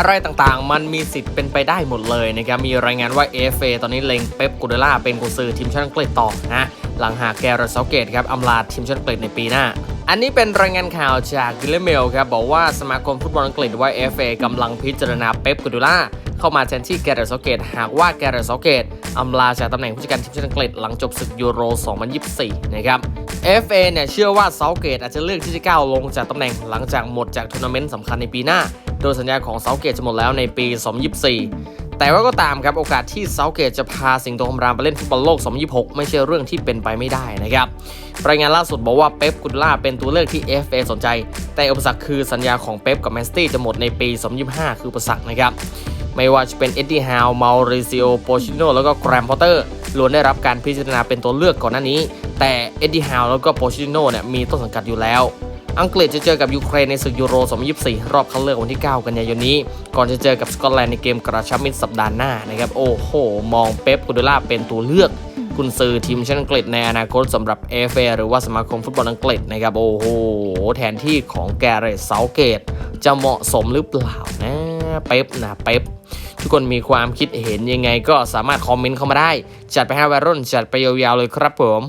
อะไรต่างๆ มันมีสิทธิ์เป็นไปได้หมดเลยนะครับมีรายงานว่า FA ตอนนี้เล็งเป๊ปกูเดล่าเป็นกุนซือทีมชาติอังกฤษต่อนะหลังหากแกเรตเซาเกตครับอำลาทีมชาติอังกฤษในปีหน้าอันนี้เป็นรายงานข่าวจากกิลเลเมลครับบอกว่าสมาคมฟุตบอลอังกฤษว่า FA กำลังพิจารณาเป๊ปกูเดล่าเข้ามาแทนที่แกเรตเซเกต หากว่าแกเรตซเกตอำลาจากตำแหน่งผู้จัดการทีมชาติอังกฤษหลังจบศึกยูโร 2024 นะครับ FA เนี่ยเชื่อว่าเซาเกตอาจจะเลือกที่จะก้าวลงจากตำแหน่งหลังจากหมดจากทัวร์นาเมนต์สำคัญในปีหน้า โดยสัญญาของเซาเกตจะหมดแล้วในปี 2024 แต่ว่าก็ตามครับโอกาสที่เซาเกตจะพาสิงโตคำรามไปเล่นฟุตบอลโลก 2026 ไม่ใช่เรื่องที่เป็นไปไม่ได้นะครับ รายงานล่าสุดบอกว่าเป๊ปกุดล่าเป็นตัวเลือกที่ FA สนใจ แต่อุปสรรคคือสัญญาของเป๊ปกับแมนสตี้จะหมดในปี 2025 คืออุปสรรคนะครับไม่ว่าจะเป็นเอ็ดดี้ฮาวมาริซิโอโปชิโนแล้วก็แกรมพอตเตอร์ล้วนได้รับการพิจารณาเป็นตัวเลือกก่อนหน้านี้ แต่เอ็ดดี้ฮาวแล้วก็โปชิโนเนี่ยมีต้นสังกัดอยู่แล้ว อังกฤษจะเจอกับยูเครนในศึกยูโร 2024 รอบคัดเลือกวันที่ 9 กันยายนนี้ ก่อนจะเจอกับสกอตแลนด์ในเกมกระชับมิตรสัปดาห์หน้านะครับโอ้โห มองเป๊ปกูเดล่าเป็นตัวเลือกคุณซื้อทีมชาติอังกฤษในอนาคตสำหรับเอฟเอหรือว่าสมาคมฟุตบอลอังกฤษนะครับโอ้โหแทนที่ของแกเรตเซาเกต จะเหมาะสมหรือเปล่านะเป๊ปนะเป๊ปทุกคนมีความคิดเห็นยังไงก็สามารถคอมเมนต์เข้ามาได้ จัดไปให้วัยรุ่นจัดไปยาวๆเลยครับผม